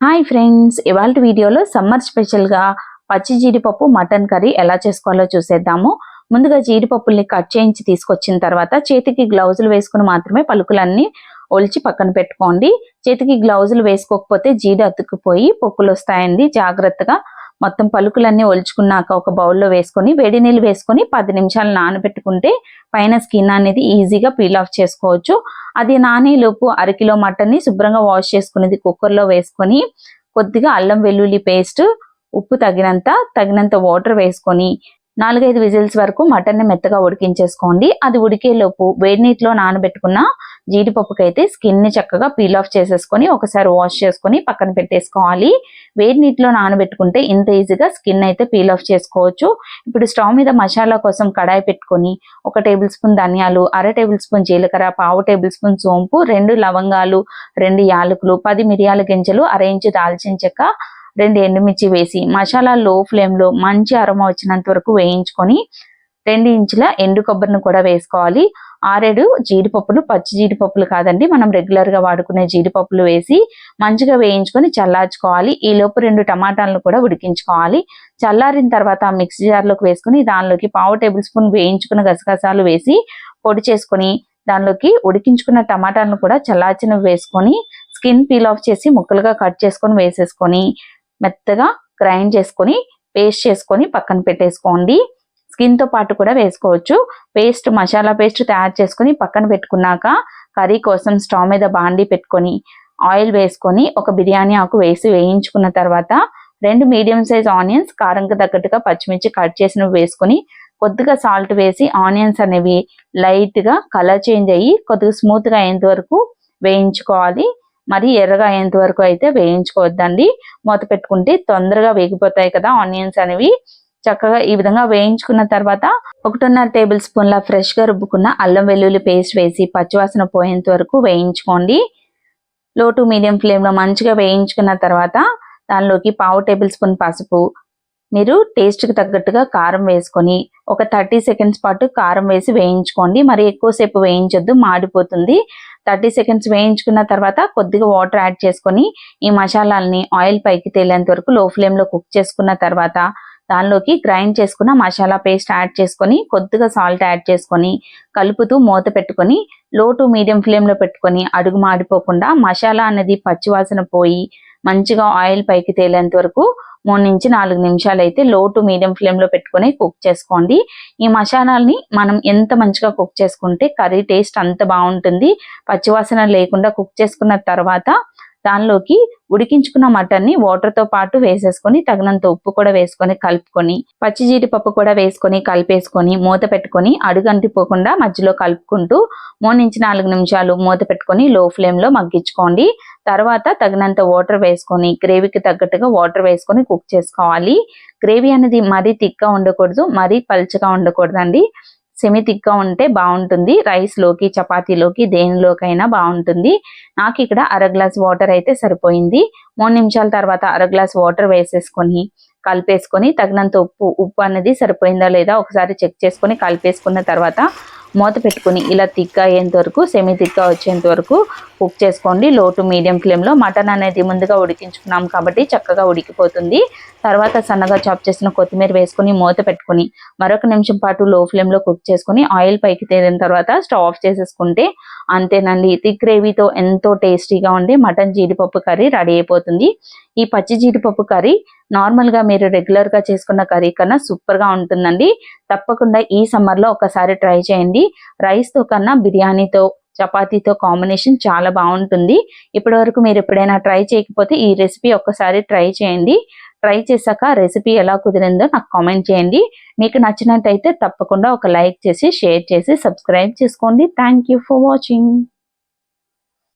Hi friends ఇవాళ వీడియోలో summer స్పెషల్గా పచ్చి జీడిపప్పు మటన్ కర్రీ ఎలా చేసుకోవాలో చూసేద్దాము. ముందుగా జీడిపప్పుల్ని కట్ చేయించి తీసుకొచ్చిన తర్వాత చేతికి గ్లౌజులు వేసుకుని మాత్రమే పలుకులన్నీ ఒలిచి పక్కన పెట్టుకోండి. చేతికి గ్లౌజులు వేసుకోకపోతే జీడి అతుక్కుపోయి పొక్కులు వస్తాయండి జాగ్రత్తగా మొత్తం పలుకులన్నీ ఒలుచుకున్నాక ఒక బౌల్లో వేసుకొని వేడి నీళ్ళు వేసుకొని పది నిమిషాలు నానబెట్టుకుంటే పైన స్కిన్ అనేది ఈజీగా పీల్ ఆఫ్ చేసుకోవచ్చు. అది నానేలోపు అరకిలో మటన్ని శుభ్రంగా వాష్ చేసుకునేది కుక్కర్లో వేసుకొని కొద్దిగా అల్లం వెల్లుల్లి పేస్ట్ ఉప్పు తగినంత తగినంత వాటర్ వేసుకొని నాలుగైదు విజిల్స్ వరకు మటన్ని మెత్తగా ఉడికించేసుకోండి. అది ఉడికేలోపు వేడి నీటిలో నానబెట్టుకున్న జీడిపప్పుకైతే స్కిన్ చక్కగా పీల్ ఆఫ్ చేసేసుకొని ఒకసారి వాష్ చేసుకొని పక్కన పెట్టేసుకోవాలి. వేడి నీటిలో నానబెట్టుకుంటే ఇంత ఈజీగా స్కిన్ అయితే పీల్ ఆఫ్ చేసుకోవచ్చు. ఇప్పుడు స్టవ్ మీద మసాలా కోసం కడాయి పెట్టుకొని ఒక టేబుల్ స్పూన్ ధనియాలు అర టేబుల్ స్పూన్ జీలకర్ర పావు టేబుల్ స్పూన్ సోంపు రెండు లవంగాలు రెండు యాలకులు పది మిరియాల గింజలు అర ఇంచు దాల్చిన చెక్క రెండు ఎండుమిర్చి వేసి మసాలా లో ఫ్లేమ్లో మంచి అరమ వచ్చినంత వరకు వేయించుకొని రెండు ఇంచుల ఎండు కొబ్బరిని కూడా వేసుకోవాలి. ఆరేడు జీడిపప్పులు పచ్చి జీడిపప్పులు కాదండి. మనం రెగ్యులర్గా వాడుకునే జీడిపప్పులు వేసి మంచిగా వేయించుకొని చల్లార్చుకోవాలి. ఈ లోపు రెండు టమాటాలను కూడా ఉడికించుకోవాలి. చల్లారిన తర్వాత మిక్సీ జార్లోకి వేసుకుని దానిలోకి పావు టేబుల్ స్పూన్ వేయించుకున్న గసగసాలు వేసి పొడి చేసుకొని దానిలోకి ఉడికించుకున్న టమాటాలను కూడా చల్లార్చినవి వేసుకొని స్కిన్ పీల్ ఆఫ్ చేసి ముక్కలుగా కట్ చేసుకొని వేసేసుకొని మెత్తగా గ్రైండ్ చేసుకొని పేస్ట్ చేసుకొని పక్కన పెట్టేసుకోండి. స్కిన్తో పాటు కూడా వేసుకోవచ్చు. పేస్ట్ మసాలా పేస్ట్ తయారు చేసుకొని పక్కన పెట్టుకున్నాక కర్రీ కోసం స్టవ్ మీద బాండి పెట్టుకొని ఆయిల్ వేసుకొని ఒక బిర్యానీ ఆకు వేసి వేయించుకున్న తర్వాత రెండు మీడియం సైజ్ ఆనియన్స్ కారంకి తగ్గట్టుగా పచ్చిమిర్చి కట్ చేసినవి వేసుకొని కొద్దిగా సాల్ట్ వేసి ఆనియన్స్ అనేవి లైట్గా కలర్ చేంజ్ అయ్యి కొద్దిగా స్మూత్గా అయ్యేంత వరకు వేయించుకోవాలి. మరి ఎర్రగా అయ్యేంత వరకు అయితే వేయించుకోవద్దండి. మూత పెట్టుకుంటే తొందరగా వేగిపోతాయి కదా ఆనియన్స్ అనేవి. చక్కగా ఈ విధంగా వేయించుకున్న తర్వాత ఒకటిన్నర టేబుల్ స్పూన్ల ఫ్రెష్గా రుబ్బుకున్న అల్లం వెల్లుల్లి పేస్ట్ వేసి పచ్చివాసన పోయేంత వరకు వేయించుకోండి. లో టు మీడియం ఫ్లేమ్లో మంచిగా వేయించుకున్న తర్వాత దానిలోకి పావు టేబుల్ స్పూన్ పసుపు మీరు టేస్ట్కి తగ్గట్టుగా కారం వేసుకొని ఒక థర్టీ సెకండ్స్ పాటు కారం వేసి వేయించుకోండి. మరి ఎక్కువసేపు వేయించొద్దు మాడిపోతుంది. థర్టీ సెకండ్స్ వేయించుకున్న తర్వాత కొద్దిగా వాటర్ యాడ్ చేసుకొని ఈ మసాలాలని ఆయిల్ పైకి తేలేంత వరకు లో ఫ్లేమ్లో కుక్ చేసుకున్న తర్వాత దానిలోకి గ్రైండ్ చేసుకున్న మసాలా పేస్ట్ యాడ్ చేసుకొని కొద్దిగా సాల్ట్ యాడ్ చేసుకొని కలుపుతూ మూత పెట్టుకొని లో టు మీడియం ఫ్లేమ్లో పెట్టుకొని అడుగు మాడిపోకుండా మసాలా అనేది పచ్చివాసన పోయి మంచిగా ఆయిల్ పైకి తేలేంత వరకు మూడు నుంచి నాలుగు నిమిషాలు అయితే లో టు మీడియం ఫ్లేమ్లో పెట్టుకొని కుక్ చేసుకోండి. ఈ మసాలాల్ని మనం ఎంత మంచిగా కుక్ చేసుకుంటే కర్రీ టేస్ట్ అంత బాగుంటుంది. పచ్చివాసన లేకుండా కుక్ చేసుకున్న తర్వాత దానిలోకి ఉడికించుకున్న మటన్ని వాటర్తో పాటు వేసేసుకొని తగినంత ఉప్పు కూడా వేసుకొని కలుపుకొని పచ్చి జీడిపప్పు కూడా వేసుకొని కలిపేసుకొని మూత పెట్టుకొని అడుగంటిపోకుండా మధ్యలో కలుపుకుంటూ మూడు నుంచి నాలుగు నిమిషాలు మూత పెట్టుకొని లో ఫ్లేమ్లో మగ్గించుకోండి. తర్వాత తగినంత వాటర్ వేసుకొని గ్రేవీకి తగ్గట్టుగా వాటర్ వేసుకొని కుక్ చేసుకోవాలి. గ్రేవీ అనేది మరీ థిక్గా ఉండకూడదు మరీ పలుచగా ఉండకూడదండి. సెమీ థిక్గా ఉంటే బాగుంటుంది. రైస్లోకి చపాతీలోకి దేనిలోకైనా బాగుంటుంది. నాకు ఇక్కడ అర గ్లాస్ వాటర్ అయితే సరిపోయింది. మూడు నిమిషాల తర్వాత అర గ్లాస్ వాటర్ వేసేసుకొని కలిపేసుకొని తగినంత ఉప్పు ఉప్పు అనేది సరిపోయిందా లేదా ఒకసారి చెక్ చేసుకొని కలిపేసుకున్న తర్వాత మూత పెట్టుకుని ఇలా తిక్గా అయ్యేంత వరకు సెమీ తిక్క వచ్చేంత వరకు కుక్ చేసుకోండి. లో టు మీడియం ఫ్లేమ్లో మటన్ అనేది ముందుగా ఉడికించుకున్నాం కాబట్టి చక్కగా ఉడికిపోతుంది. తర్వాత సన్నగా చాప్ చేసిన కొత్తిమీర వేసుకుని మూత పెట్టుకుని మరొక నిమిషం పాటు లో ఫ్లేమ్లో కుక్ చేసుకుని ఆయిల్ పైకి తేలిన తర్వాత స్టవ్ ఆఫ్ చేసేసుకుంటే అంతేనండి. థిక్ గ్రేవీతో ఎంతో టేస్టీగా ఉండే మటన్ జీడిపప్పు కర్రీ రెడీ అయిపోతుంది. ఈ పచ్చి జీడిపప్పు కర్రీ నార్మల్గా మీరు రెగ్యులర్గా చేసుకున్న కర్రీ కన్నా సూపర్గా ఉంటుందండి. తప్పకుండా ఈ సమ్మర్లో ఒకసారి ట్రై చేయండి. రైస్తో కన్నా బిర్యానీతో చపాతీతో కాంబినేషన్ చాలా బాగుంటుంది. ఇప్పటి వరకు మీరు ఎప్పుడైనా ట్రై చేయకపోతే ఈ రెసిపీ ఒక్కసారి ట్రై చేయండి. ట్రై చేశాక రెసిపీ ఎలా కుదిరిందో నాకు కామెంట్ చేయండి. మీకు నచ్చినట్టయితే తప్పకుండా ఒక లైక్ చేసి షేర్ చేసి సబ్స్క్రైబ్ చేసుకోండి. Thank for watching